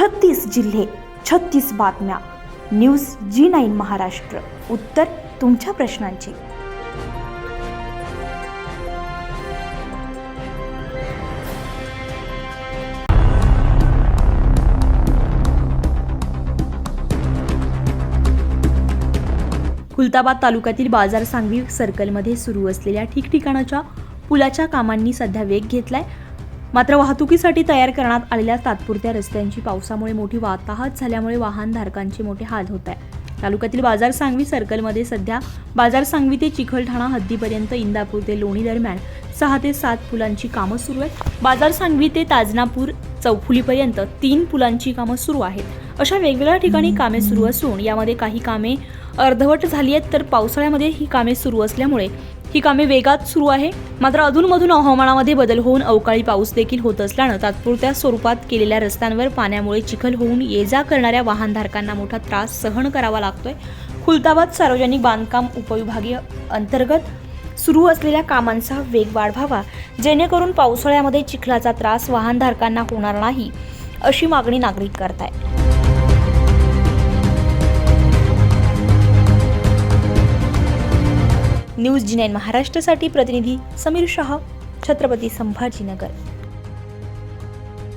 छत्तीस जिल्हे छत्तीस बातम्या. News G nine Maharashtra. उत्तर तुमच्या प्रश्नांची. खुलताबाद तालुक्यातील बाजार सांगवी सर्कलमध्ये सुरू असलेल्या ठिकठिकाणाच्या पुलाच्या कामांनी सध्या वेग घेतलाय. मात्र वाहतुकीसाठी तयार करण्यात आलेल्या तात्पुरत्या रस्त्यांची पावसामुळे मोठी वाताहत झाल्यामुळे वाहनधारकांचे मोठे हाल होत आहे तालुक्यातील बाजार सांगवी सर्कलमध्ये सध्या बाजार सांगवी ते चिखलठाणा हद्दीपर्यंत इंदापूर ते लोणी दरम्यान सहा ते सात पुलांची कामं सुरू आहेत. बाजार सांगवी ते ताजनापूर चौफुलीपर्यंत तीन पुलांची कामं सुरू आहेत. अशा वेगवेगळ्या ठिकाणी कामे सुरू असून यामध्ये काही कामे अर्धवट झाली आहेत तर पावसाळ्यामध्ये ही कामे सुरू असल्यामुळे ही कामे वेगात सुरू आहे. मात्र अधूनमधून हवामानामध्ये बदल होऊन अवकाळी पाऊस देखील होत असल्यानं तात्पुरत्या स्वरूपात केलेल्या रस्त्यांवर पाण्यामुळे चिखल होऊन ये जा करणाऱ्या वाहनधारकांना मोठा त्रास सहन करावा लागतोय. खुलताबाद सार्वजनिक बांधकाम उपविभागीय अंतर्गत सुरू असलेल्या कामांचा वेग वाढवावा जेणेकरून पावसाळ्यामध्ये चिखलाचा त्रास वाहनधारकांना होणार नाही अशी मागणी नागरिक करतायत. न्यूज जी नाईन महाराष्ट्रासाठी प्रतिनिधी समीर शहा छत्रपती संभाजीनगर.